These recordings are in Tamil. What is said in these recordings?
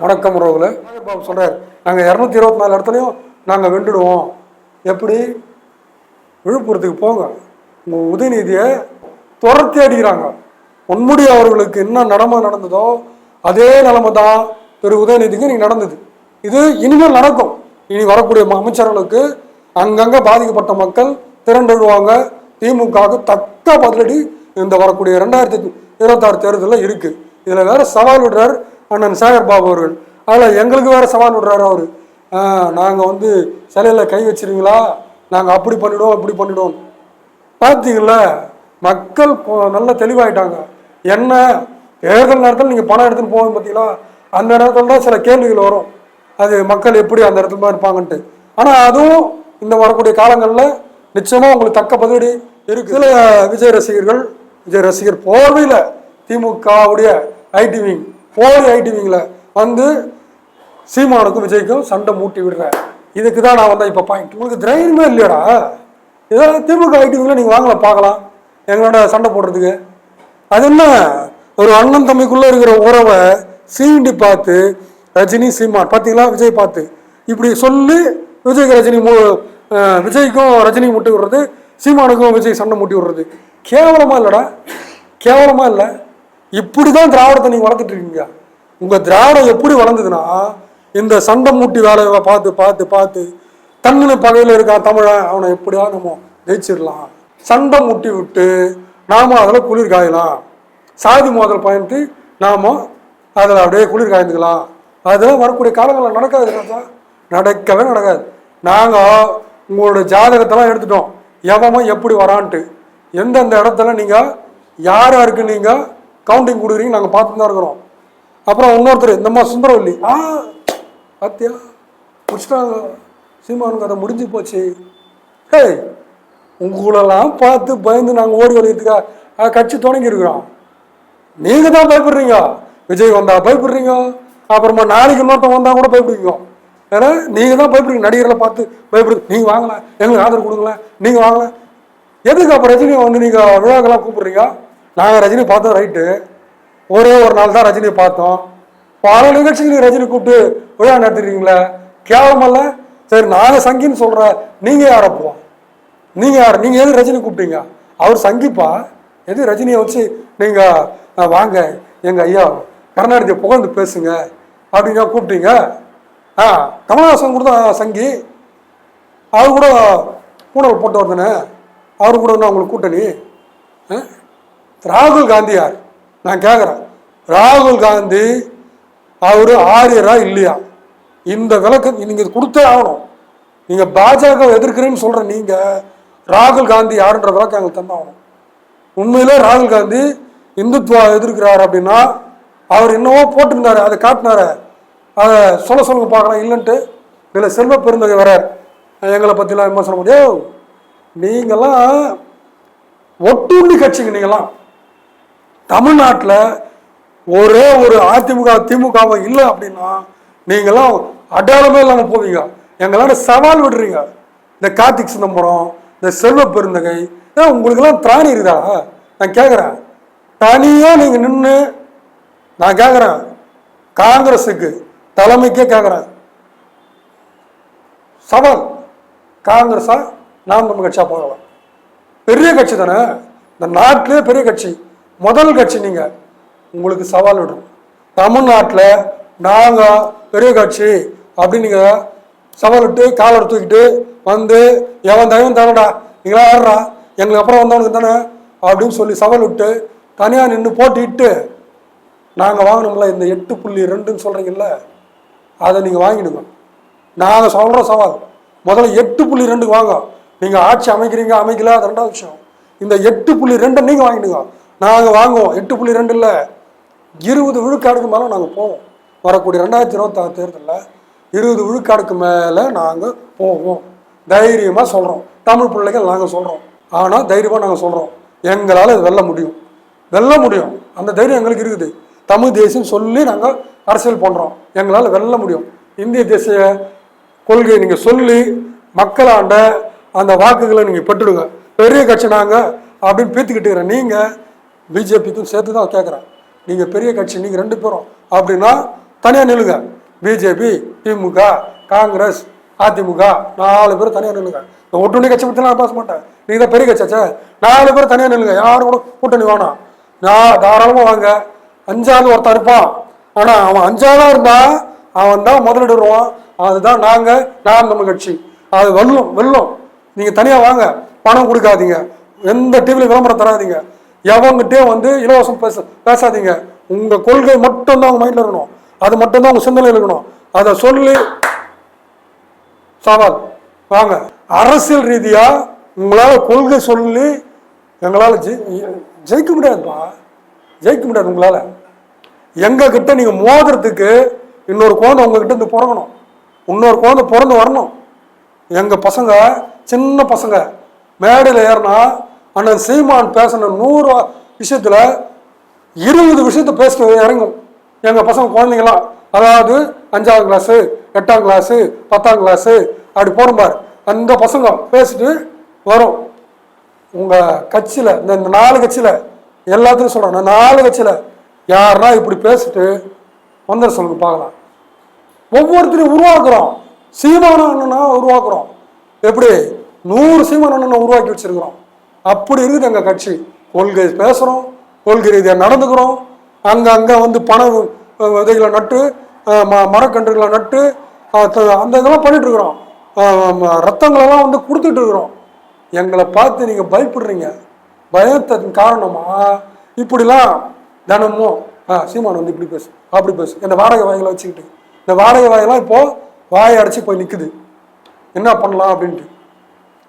வணக்கம் உறவுல பாபு சொல்கிறார் நாங்கள் இரநூத்தி இருபத்தி நாலு இடத்துலையும் நாங்கள் வென்றுடுவோம். எப்படி? விழுப்புரத்துக்கு போங்க. உங்கள் உதயநிதியை துரத்தி அடிக்கிறாங்க. பொன்முடி அவர்களுக்கு என்ன நடமை நடந்ததோ அதே நிலைமை தான் திரு உதயநிதிக்கு இன்றைக்கி நடந்தது. இது இனிமேல் நடக்கும். இனி வரக்கூடிய ம- அமைச்சர்களுக்கு அங்கங்கே பாதிக்கப்பட்ட மக்கள் திரண்டுடுவாங்க. திமுகவுக்கு தக்க பதிலடி இந்த வரக்கூடிய ரெண்டாயிரத்தி இருபத்தாறு தேர்தலில் இருக்குது இதில் வேறு சவால் விடுறார் அண்ணன் சேகர் பாபு அவர்கள். அதில் எங்களுக்கு வேறு சவால் விடுறாரு அவர். நாங்கள் வந்து சிலையில் கை வச்சிருவீங்களா? நாங்கள் அப்படி பண்ணிடுவோம் இப்படி பண்ணிடுவோம். பார்த்தீங்கள மக்கள் நல்ல தெளிவாயிட்டாங்க. என்ன தேர்தல் நேரத்தில் நீங்கள் பணம் எடுத்துன்னு போகும் பார்த்தீங்களா அந்த நேரத்தில் தான் சில கேள்விகள் வரும். அது மக்கள் எப்படி அந்த இடத்துல தான் இருப்பாங்கன்ட்டு. ஆனால் அதுவும் இந்த வரக்கூடிய காலங்களில் நிச்சயமாக உங்களுக்கு தக்க பதிலடி இருக்கு. சில விஜய் ரசிகர்கள் விஜய் ரசிகர் போர்வையில் திமுகவுடைய ஐடி விங் போலி ஐடிவிங்களை வந்து சீமானுக்கும் விஜய்க்கும் சண்டை மூட்டி விடுறேன். இதுக்கு தான் நான் வந்தேன் இப்போ பாயிண்ட் உங்களுக்கு தைரியமே இல்லையாடா. இதெல்லாம் திமுக ஐடிவிங்களை நீங்கள் வாங்கலாம் பார்க்கலாம். எங்களோட சண்டை போடுறதுக்கு. அது என்ன? ஒரு அண்ணன் தம்பிக்குள்ளே இருக்கிற உறவை சீண்டி பார்த்து ரஜினி சீமான். பார்த்தீங்களா? விஜய் பார்த்து. இப்படி சொல்லி விஜய்க்கு ரஜினி மூ விஜய்க்கும் ரஜினி முட்டி விடுறது சீமானுக்கும் விஜய் சண்டை முட்டி விடுறது. கேவலமாக இல்லைடா. கேவலமாக இல்லை. இப்படி தான் திராவிடத்தை நீங்கள் வளர்த்துட்டு இருக்கீங்க. உங்கள் திராவிடம் எப்படி வளர்ந்ததுன்னா இந்த சண்டை மூட்டி வேலையை பார்த்து பார்த்து பார்த்து தன்னின பகையில் இருக்கான் தமிழன் அவனை எப்படியா நம்ம ஜெயிச்சிடலாம். சண்டை முட்டி விட்டு நாம அதில் குளிர் காயலாம். சாதி மோதல் பயன்படுத்தி நாம் அதில் அப்படியே குளிர் காய்ந்துக்கலாம். அதெல்லாம் வரக்கூடிய காலங்களில் நடக்காது நடக்கவே நடக்காது. நாங்கள் உங்களோட ஜாதகத்தெல்லாம் எடுத்துட்டோம். எவன் எப்படி வரான்ட்டு எந்தெந்த இடத்துல நீங்கள் யார் யாருக்கு நீங்கள் கவுண்டிங் கொடுக்குறீங்க நாங்கள் பார்த்து தான் இருக்கிறோம். அப்புறம் இன்னொருத்தர் இந்த மாதிரி சுந்தரவல்லி ஆ பாத்தியா? முடிச்சிட்டாங்க. சீமானுக்கு அதை முடிஞ்சு போச்சு. ஹேய் உங்களெல்லாம் பார்த்து பயந்து நாங்கள் ஓடி வழியதுக்காக கட்சி தொடங்கி இருக்கிறோம். தான் பயப்படுறீங்க. விஜய் வந்தா பயப்படுறீங்க. அப்புறமா நாளைக்கு இன்னொருத்தன் வந்தால் கூட பயப்படுவீங்க. ஏன்னா நீங்கள் தான் பயப்படுறீங்க. நடிகர்களை பார்த்து பயப்படுது நீங்கள் வாங்கலாம் எங்களுக்கு ஆதரவு கொடுங்களேன். நீங்கள் வாங்கலாம் எதுக்கு அப்போ ரஜினியை வந்து நீங்கள் விழாக்கெல்லாம் கூப்பிடுறீங்க? நாங்கள் ரஜினி பார்த்தோம் ரைட்டு ஒரே ஒரு நாள் தான் ரஜினியை பார்த்தோம். பல நிகழ்ச்சிக்கு ரஜினி கூப்பிட்டு விழா நடத்துறீங்களே கேவலமல்ல? சரி நாங்கள் சங்கின்னு சொல்ற நீங்க யாரப்போ நீங்கள் யார்? நீங்கள் எது ரஜினி கூப்பிட்டீங்க? அவர் சங்கிப்பா? எது ரஜினியை வச்சு நீங்கள் வாங்க எங்கள் ஐயா கருணாநிதியை புகழ்ந்து பேசுங்க அப்படிங்க கூப்பிட்டீங்க? ஆ கமலஹாசன் கூட தான் சங்கி. அவர் கூட பூனல் போட்டு வந்தனே அவர் கூட என்ன உங்களுக்கு கூட்டணி? ஆ? ராகுல் காந்தி யார்? நான் கேட்குறேன் ராகுல் காந்தி அவர் ஆரியரா இல்லையா? இந்த விளக்கு நீங்கள் கொடுத்தே ஆகணும். நீங்கள் பாஜக எதிர்க்கிறேன்னு சொல்கிற நீங்கள் ராகுல் காந்தி யாருன்ற விளக்கம் எங்களுக்கு தந்தாகணும். உண்மையிலே ராகுல் காந்தி இந்துத்துவா எதிர்க்கிறார் அப்படின்னா அவர் என்னவோ போட்டிருந்தார் அதை காட்டினாரு. அதை சொல்ல சொல்லுங்க பார்க்கலாம். இல்லைன்ட்டு இதில் செல்வ பெருந்தகை வரார் எங்களை பற்றிலாம் விமர்சனம் பண்ணி நீங்களாம் ஒட்டுண்ணி கட்சிங்க நீங்களாம் தமிழ்நாட்டில் ஒரே ஒரு அதிமுக திமுகவை இல்லை அப்படின்னா நீங்களாம் அடையாளமே இல்லாமல் போவீங்க. எங்களால் சவால் விடுறீங்க. இந்த கார்த்திக் சிதம்பரம் இந்த செல்வ பெருந்தகை ஏன் உங்களுக்கெல்லாம் திராணி இருக்குதா? நான் கேட்குறேன் தனியாக நீங்கள் நின்று நான் கேட்குறேன் காங்கிரஸுக்கு தலைமைக்கே கேட்குறேன் சவால். காங்கிரஸா நாம் நம்ம கட்சியாக போகலாம். பெரிய கட்சி தானே. இந்த நாட்டிலே பெரிய கட்சி. முதல் கட்சி நீங்கள் உங்களுக்கு சவால் விடும். தமிழ்நாட்டில் நாங்கள் பெரிய கட்சி அப்படின்னு சவால் விட்டு காலர் தூக்கிட்டு வந்து எவன் தயவன் தானடா நீங்களா ஆடுறா எங்களுக்கு அப்புறம் வந்தவனுக்கு தானே? அப்படின்னு சொல்லி சவால் விட்டு தனியாக நின்று போட்டிட்டு நாங்கள் வாங்கினோம்ல இந்த எட்டு புள்ளி ரெண்டுன்னு சொல்கிறீங்கல்ல அதை நீங்கள் வாங்கிடுங்க. நாங்கள் சொல்கிற சவால் முதல்ல எட்டு புள்ளி ரெண்டுக்கு வாங்க. நீங்கள் ஆட்சி அமைக்கிறீங்க அமைக்கல அது ரெண்டாவது விஷயம். இந்த எட்டு புள்ளி ரெண்டை நீங்கள் வாங்கிடுங்க. நாங்கள் வாங்குவோம். எட்டு புள்ளி ரெண்டு இல்லை இருபது விழுக்காடுக்கு மேலே நாங்கள் போவோம். வரக்கூடிய ரெண்டாயிரத்தி இருபத்தாறு தேர்தலில் இருபது விழுக்காடுக்கு மேலே நாங்கள் போவோம். தைரியமாக சொல்கிறோம் தமிழ் பிள்ளைகள் நாங்கள் சொல்கிறோம் ஆனால் தைரியமாக நாங்கள் சொல்கிறோம் எங்களால் இது வெல்ல முடியும். வெல்ல முடியும். அந்த தைரியம் எங்களுக்கு இருக்குது. தமிழ் தேசியம் சொல்லி நாங்கள் அரசியல் பண்ணுறோம் எங்களால் வெல்ல முடியும். இந்திய தேசிய கொள்கையை நீங்கள் சொல்லி மக்களாண்ட அந்த வாக்குகளை நீங்கள் பெற்றுடுங்க. பெரிய கட்சி நாங்கள் அப்படின்னு பீத்துக்கிட்டு நீங்கள் பிஜேபிக்கும் சேர்த்து தான் கேட்குறேன் நீங்கள் பெரிய கட்சி நீங்கள் ரெண்டு பேரும். அப்படின்னா தனியாக நில்லுங்க. பிஜேபி திமுக காங்கிரஸ் அதிமுக நாலு பேர் தனியாக நில்லுங்க. இந்த ஒட்டுணி கட்சி பற்றி நான் பேச மாட்டேன். நீங்கள் தான் பெரிய கட்சியாச்சே? நாலு பேர் தனியாக நில்லுங்க. யாரும் கூட கூட்டணி வேணாம். நான் தாராளமாக வாங்க. அஞ்சாவது ஒருத்தன் இருப்பான். ஆனால் அவன் அஞ்சாவதாக இருந்தால் அவன் தான் முதலிடுவான். அதுதான் நாங்கள் நான் நம்ம கட்சி. அது வெல்லும் வெல்லும். நீங்கள் தனியாக வாங்க. பணம் கொடுக்காதீங்க. எந்த டிவியில் விளம்பரம் தராதீங்க. எவங்கிட்டே வந்து இலவசம் பேச பேசாதீங்க. உங்கள் கொள்கை மட்டும்தான் உங்கள் மைண்டில் இருக்கணும். அது மட்டும்தான் உங்கள் சிந்தனையில் இருக்கணும். அதை சொல்லி சவால் வாங்க. அரசியல் ரீதியாக உங்களால் கொள்கை சொல்லி எங்களால் ஜெயி- ஜெயிக்க முடியாதுப்பா. ஜெயிக்க முடியாது உங்களால். எங்கள் கிட்ட நீங்கள் மோதுறதுக்கு இன்னொரு குழந்தை உங்ககிட்ட இருந்து பிறக்கணும். இன்னொரு குழந்தை பிறந்து வரணும். எங்கள் பசங்க சின்ன பசங்க மேடையில் ஏறினா அண்ணன் சீமான் பேசின நூறு விஷயத்தில் இருபது விஷயத்த பேச இறங்கும். எங்கள் பசங்க குழந்தைங்களாம். அதாவது அஞ்சாவது கிளாஸு எட்டாம் கிளாஸு பத்தாம் கிளாஸு அப்படி போகிறோம் அந்த பசங்க பேசிட்டு வரும். உங்கள் கட்சியில் இந்த இந்த நாலு கட்சியில் எல்லாத்துக்கும் சொல்றேன். நான் நாலு கட்சியில் யாருன்னா இப்படி பேசிட்டு வந்துட சொல்லுங்க பார்க்கலாம். ஒவ்வொருத்தரையும் உருவாக்குறோம். சீமான அண்ணனா உருவாக்குறோம். எப்படி? நூறு சீமான அண்ணனை உருவாக்கி வச்சிருக்கிறோம். அப்படி இருக்குது எங்கள் கட்சி. கொள்கை பேசுகிறோம் கொள்கை ரீதியாக நடந்துக்கிறோம். அங்கே அங்கே வந்து பண விதைகளை நட்டு ம- மரக்கன்றுகளை நட்டு அந்த இதெல்லாம் பண்ணிகிட்ருக்குறோம் ரத்தங்களெல்லாம் வந்து கொடுத்துட்ருக்குறோம் எங்களை பார்த்து நீங்கள் பயப்படுறீங்க. பயத்தின் காரணமாக இப்படிலாம் தினமும் ஆ சீமான் வந்து இப்படி பேசு அப்படி பேசு இந்த வாடகை வாயில வச்சுக்கிட்டு. இந்த வாடகை வாயெல்லாம் இப்போது வாயை அடைச்சி போய் நிற்குது என்ன பண்ணலாம் அப்படின்ட்டு.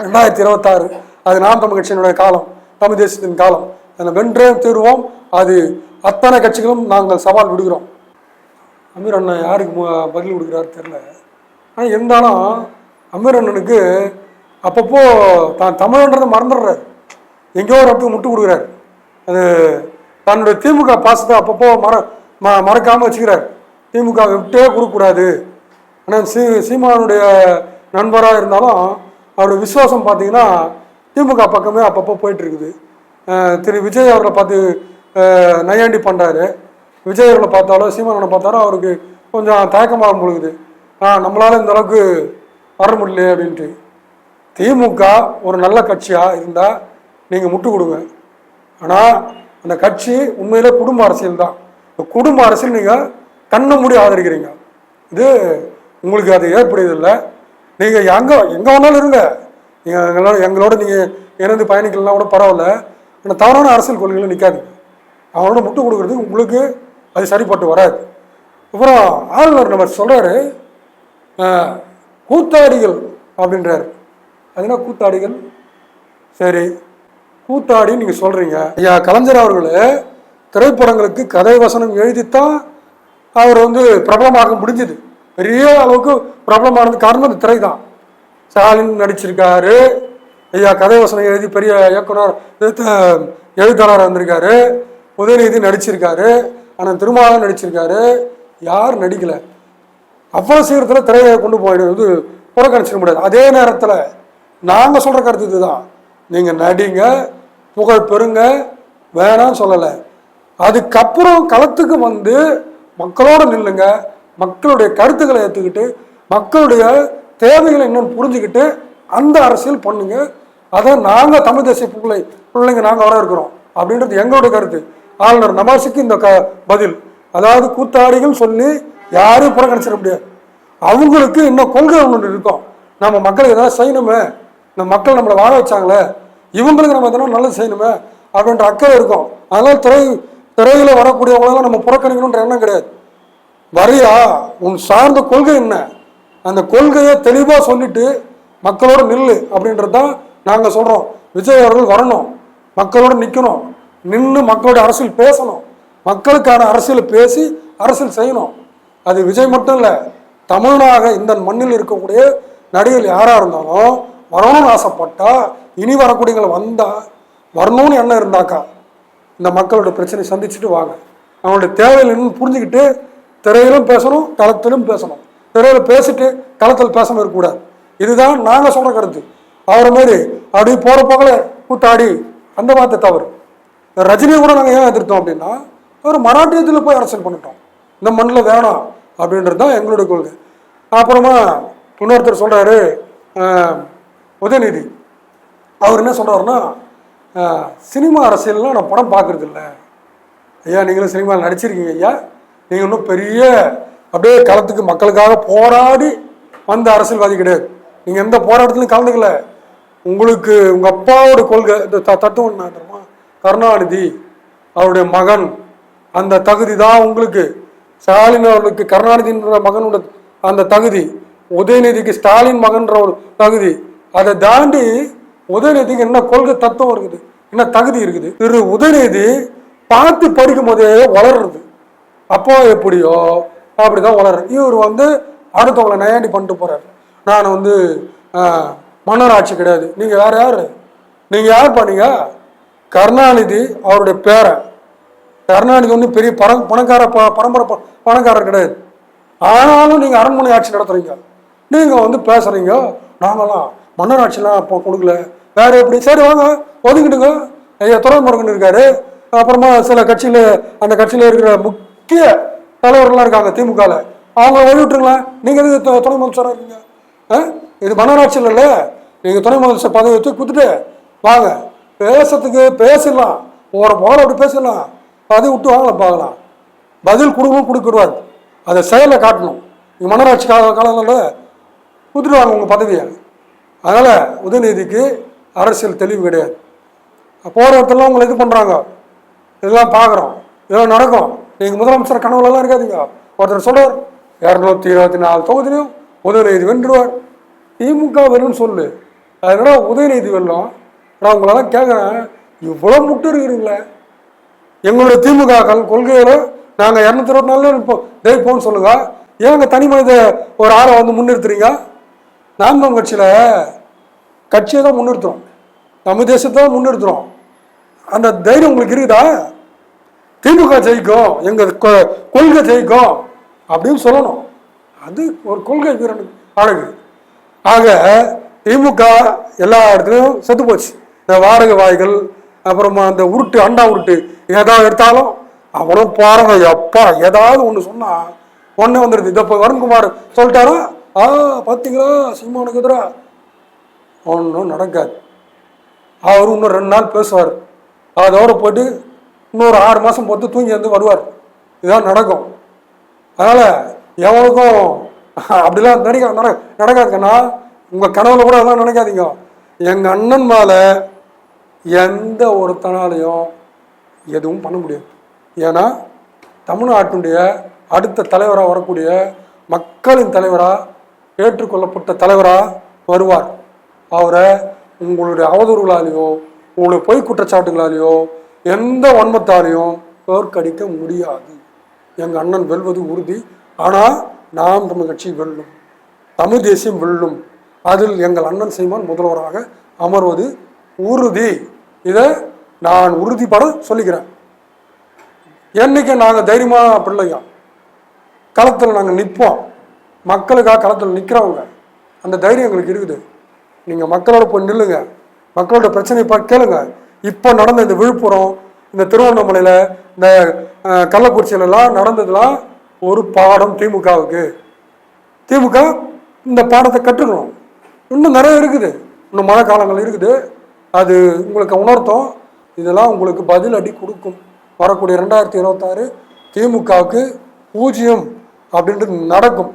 ரெண்டாயிரத்தி இருபத்தாறு அது நாம் தமிழ் கட்சியினுடைய காலம் தமிழ் தேசத்தின் காலம். அதில் வென்றே தீர்வோம். அது அத்தனை கட்சிகளும் நாங்கள் சவால் விடுகிறோம். அமீர் அண்ணன் யாருக்கு பதில் கொடுக்குறாரு தெரில ஆனால் இருந்தாலும் அமீர் அண்ணனுக்கு அப்பப்போ தான் தமிழன்றதை மறந்துடுறாரு. எங்கேயோ ஒரு இடத்துக்கு முட்டு கொடுக்குறாரு. அது தன்னுடைய திமுக பாசத்தை அப்பப்போ மற ம மறக்காமல் வச்சுக்கிறார். திமுக விட்டே கொடுக்கக்கூடாது. ஆனால் சீ சீமானுடைய நண்பராக இருந்தாலும் அவருடைய விசுவாசம் பார்த்தீங்கன்னா திமுக பக்கமே அப்பப்போ போயிட்டுருக்குது. திரு விஜய் அவர்களை பார்த்து நையாண்டி பண்ணுறாரு விஜய் அவர்களை பார்த்தாலும் சீமானனை பார்த்தாலும் அவருக்கு கொஞ்சம் தயக்கமாக முழுகுது நம்மளால் நம்மளால இந்த அளவுக்கு வர முடியல அப்படின்ட்டு. திமுக ஒரு நல்ல கட்சியாக இருந்தால் நீங்கள் முட்டு கொடுங்க. ஆனால் அந்த கட்சி உண்மையிலே குடும்ப அரசியல் தான். இந்த குடும்ப அரசியல் நீங்கள் கண்ணை மூடி ஆதரிக்கிறீங்க. இது உங்களுக்கு அது ஏற்படுதில்லை நீங்கள் எங்கே எங்கே வேணாலும் இருங்க. நீங்கள் எங்களோட எங்களோட நீங்கள் இணைந்து பயணிக்கலாம் கூட பரவாயில்ல. ஆனால் தவறான அரசியல் கொள்கைகளை நிற்காதீங்க அவனோட முட்டு கொடுக்குறதுக்கு உங்களுக்கு அது சரிப்பட்டு வராது. அப்புறம் ஆளுநர் நம்ம சொல்கிறாரு கூத்தாடிகள் அப்படின்றாரு. அதுனா கூத்தாடிகள்? சரி கூத்தாடி நீங்கள் சொல்கிறீங்க ஐயா கலைஞர் அவர்கள் திரைப்படங்களுக்கு கதை வசனம் எழுதித்தான் அவர் வந்து பிரபலமாக முடிஞ்சது. பெரிய அளவுக்கு பிரபலமானது காரணம் அந்த திரை தான் ஸ்டாலின் நடிச்சிருக்காரு. ஐயா கதை வசனம் எழுதி பெரிய இயக்குனர் எழுத்த- எழுத்தாளராக உதயநிதி நடிச்சிருக்காரு. ஆனால் திருமாவளவன் நடிச்சிருக்காரு. யார் நடிக்கலை? அவ்வளோ சீக்கிரத்தில் திரையை கொண்டு போயிடுவது புறக்கணிச்சிட முடியாது. அதே நேரத்தில் நாங்கள் சொல்கிற கருத்து இதுதான். நீங்கள் நடிங்க புகழ் பெறுங்க வேணாம்னு சொல்லலை. அதுக்கப்புறம் களத்துக்கு வந்து மக்களோடு நில்லுங்க மக்களுடைய கருத்துக்களை ஏற்றுக்கிட்டு மக்களுடைய தேவைகளை என்னன்னு புரிஞ்சுக்கிட்டு அந்த அரசியல் பண்ணுங்க. அதை நாங்கள் தமிழ் தேசிய பிள்ளை பிள்ளைங்க நாங்கள் வர இருக்கிறோம் அப்படின்றது எங்களுடைய கருத்து. ஆளுநர் நமாஸுக்கு இந்த க பதில். அதாவது கூத்தாடிகள் சொல்லி யாரையும் புறக்கணிச்சிட முடியாது. அவங்களுக்கு இன்னும் கொள்கை ஒன்று இருக்கும். நம்ம மக்களுக்கு ஏதாவது செய்யணுமே. இந்த மக்கள் நம்மளை வாழ வச்சாங்களே. இவங்களுக்கு நம்ம எதனா நல்லது செய்யணுமே அப்படின்ற அக்கறை இருக்கும். அதனால் திரை திரையில் வரக்கூடியவங்களெல்லாம் நம்ம புறக்கணிக்கணுன்ற எண்ணம் கிடையாது. வரியா? உன் சார்ந்த கொள்கை என்ன? அந்த கொள்கையை தெளிவாக சொல்லிட்டு மக்களோட நில்லு அப்படின்றது தான் நாங்கள் சொல்கிறோம் விஜய் அவர்கள் வரணும். மக்களோட நிற்கணும் நின்று மக்களோட அரசியல் பேசணும். மக்களுக்கான அரசியலை பேசி அரசியல் செய்யணும். அது விஜய் மட்டும் இல்லை தமிழனாக இந்த மண்ணில் இருக்கக்கூடிய நடிகர் யாராக இருந்தாலும் வரணும்னு ஆசைப்பட்டால் இனி வரக்கூடியவங்களை வந்தால் வரணும்னு எண்ணம் இருந்தாக்கா இந்த மக்களோட பிரச்சனை சந்திச்சுட்டு வாங்க. அவங்களுடைய தேவைகள் புரிஞ்சுக்கிட்டு திரையிலும் பேசணும் தளத்திலும் பேசணும். பிறகு பேசிட்டு களத்தில் பேசாமல் இருக்கக்கூடாது இதுதான் நாங்கள் சொல்கிற கருத்து. அவரை மாதிரி அப்படி போகிற போகல கூத்தாடி அந்த வார்த்தை தவறு. ரஜினியை கூட நாங்கள் ஏன் எதிர்த்தோம் அப்படின்னா அவர் மராட்டியத்தில் போய் அரசியல் பண்ணிட்டோம். இந்த மண்ணில் வேணாம் அப்படின்றது தான் எங்களுடைய கொள்கை. அப்புறமா இன்னொருத்தர் சொல்கிறாரு உதயநிதி. அவர் என்ன சொல்கிறாருன்னா சினிமா அரசியல்லாம் நான் படம் பார்க்குறதில்ல. ஐயா நீங்களும் சினிமாவில் நடிச்சிருக்கீங்க ஐயா. நீங்கள் இன்னும் பெரிய அப்படியே களத்துக்கு மக்களுக்காக போராடி வந்த அரசியல்வாதி கிடையாது. நீங்கள் எந்த போராட்டத்திலும் கலந்துக்கல. உங்களுக்கு உங்கள் அப்பாவோட கொள்கை இந்த த தத்துவம் தெரியுமா? கருணாநிதி அவருடைய மகன். அந்த தகுதி தான் உங்களுக்கு. ஸ்டாலின் அவர்களுக்கு கருணாநிதின்ற மகனோட அந்த தகுதி. உதயநிதிக்கு ஸ்டாலின் மகன்ற ஒரு தகுதி. அதை தாண்டி உதயநிதிக்கு என்ன கொள்கை தத்துவம் இருக்குது? என்ன தகுதி இருக்குது? திரு உதயநிதி பார்த்து படிக்கும் போதே வளர்றது. அப்போ எப்படியோ அப்படி தான் வளர்றேன். இவர் வந்து அடுத்தவங்களை நயாண்டி பண்ணிட்டு போகிறாரு நான் வந்து மன்னர் ஆட்சி கிடையாது. நீங்கள் வேறு யார்? நீங்கள் யார் பண்ணீங்க கருணாநிதி அவருடைய பேரை கருணாநிதி வந்து பெரிய பர பணக்கார ப பரம்பரை ப- பணக்காரர் கிடையாது. ஆனாலும் நீங்கள் அரண்மனை ஆட்சி நடத்துகிறீங்க நீங்கள் வந்து பேசுகிறீங்க நாங்களாம் மன்னர் ஆட்சிலாம் இப்போ கொடுக்கல. வேற எப்படி? சரி வாங்க. ஒதுக்கிடுங்க ஐயா துறைமுருகன் இருக்காரு. அப்புறமா சில கட்சியில் அந்த கட்சியில் இருக்கிற முக்கிய தலைவர்கள்லாம் இருக்காங்க திமுகவில் அவங்க ஒதுக்கிட்டுங்களேன் நீங்கள் எதுக்கு துணை முதல்வராக இருக்கீங்க ஆ? இது மனராட்சியில் இல்லை நீங்கள் துணை முதல்வர் பதவி வச்சு கொடுத்துட்டு வாங்க. பேசுறதுக்கு பேசிடலாம். ஒரு போகிற அப்படி பேசிடலாம். பதவி விட்டு வாங்கலாம் பார்க்கலாம். பதில் கொடுக்கணும் கொடுக்கூடாது அதை செயலில் காட்டணும். நீங்கள் மன்னராட்சி கால காலங்களில் கொடுத்துட்டு வாங்க உங்கள் பதவியை. அதனால் உதயநிதிக்கு அரசியல் தெளிவு கிடையாது. போகிற இடத்துல உங்களை இது பண்ணுறாங்க இதெல்லாம் பார்க்குறோம். இதெல்லாம் நடக்கும். நீங்கள் முதலமைச்சர் கனவுலலாம் இருக்காதீங்க. ஒருத்தர் சொல்கிறார் இரநூத்தி இருபத்தி நாலு தொகுதியிலையும் உதயநிதி வென்றுடுவார் திமுக வேணும்னு சொல்லு. அதனால உதயநிதி வெல்லும்? நான் உங்களெல்லாம் கேட்குறேன் இவ்வளோ முட்டு இருக்கிறீங்களே. எங்களுடைய திமுக கொள்கையில் கொள்கையில நாங்கள் இரநூத்தி இருபத்தி நாலு இப்போ ஜெயிப்போம்னு சொல்லுங்க. ஏங்க தனி மனித ஒரு ஆளை வந்து முன்னிறுத்துறீங்க? நாம் கட்சியில் கட்சியை தான் முன்னிறுத்துறோம். நம்ம தேசத்தை தான் முன்னிறுத்துறோம். அந்த தைரியம் உங்களுக்கு இருக்குதா? திமுக ஜெயிக்கும் எங்கள் கொள்கை ஜெயிக்கும் அப்படின்னு சொல்லணும். அது ஒரு கொள்கை வீரனுக்கு அழகு. ஆக திமுக எல்லா இடத்துலையும் செத்து போச்சு. இந்த வாடகை வாய்கள் அப்புறமா அந்த உருட்டு அண்டா உருட்டு ஏதாவது எடுத்தாலும் அவனும் பாருங்க எப்பா ஏதாவது ஒன்று சொன்னால் ஒன்று வந்துடுது இதை இப்போ வருண்குமார் சொல்லிட்டாரா? ஆ பார்த்தீங்களா சீமானுக்கு எதிரா? ஒன்றும் நடக்காது. அவர் இன்னும் ரெண்டு நாள் பேசுவார். அதோட போயிட்டு இன்னொரு ஆறு மாதம் பொறுத்து தூங்கி வந்து வருவார். இதுதான் நடக்கும். அதனால் எவனுக்கும் அப்படிலாம் நடிக்க நட நடக்காதுக்கண்ணா உங்கள் கனவுல கூட அதெல்லாம் நினைக்காதீங்க. எங்கள் அண்ணன் மேலே எந்த ஒருத்தனாலையும் எதுவும் பண்ண முடியாது. ஏன்னா தமிழ்நாட்டினுடைய அடுத்த தலைவராக வரக்கூடிய மக்களின் தலைவராக ஏற்றுக்கொள்ளப்பட்ட தலைவராக வருவார். அவரை உங்களுடைய அவதூறுகளாலேயோ உங்களுடைய பொய் குற்றச்சாட்டுகளாலேயோ எந்த வன்மத்தாலையும் தோற்கடிக்க முடியாது. எங்கள் அண்ணன் வெல்வது உறுதி. ஆனால் நாம் தமிழ் கட்சி வெல்லும். தமிழ் தேசியம் வெல்லும். அதில் எங்கள் அண்ணன் சீமான் முதல்வராக அமர்வது உறுதி. இதை நான் உறுதிப்பட சொல்லிக்கிறேன். என்னைக்கு நாங்கள் தைரியமாக பிள்ளைங்க களத்தில் நாங்கள் நிற்போம் மக்களுக்காக களத்தில் நிற்கிறவங்க அந்த தைரியம் எங்களுக்கு இருக்குது. நீங்கள் மக்களோட போய் நில்லுங்க. மக்களோட பிரச்சனையை பார்த்து கேளுங்க. இப்போ நடந்த இந்த விழுப்புரம் இந்த திருவண்ணாமலையில் இந்த கள்ளக்குறிச்சியிலலாம் நடந்ததுலாம் ஒரு பாடம் திமுகவுக்கு. திமுக இந்த பாடத்தை கற்றுக்கணும். இன்னும் நிறைய இருக்குது. இன்னும் மழை காலங்கள் இருக்குது. அது உங்களுக்கு உணர்த்தும். இதெல்லாம் உங்களுக்கு பதில் அடி கொடுக்கும். வரக்கூடிய ரெண்டாயிரத்தி இருபத்தாறு திமுகவுக்கு பூஜ்ஜியம் அப்படின்ட்டு நடக்கும்.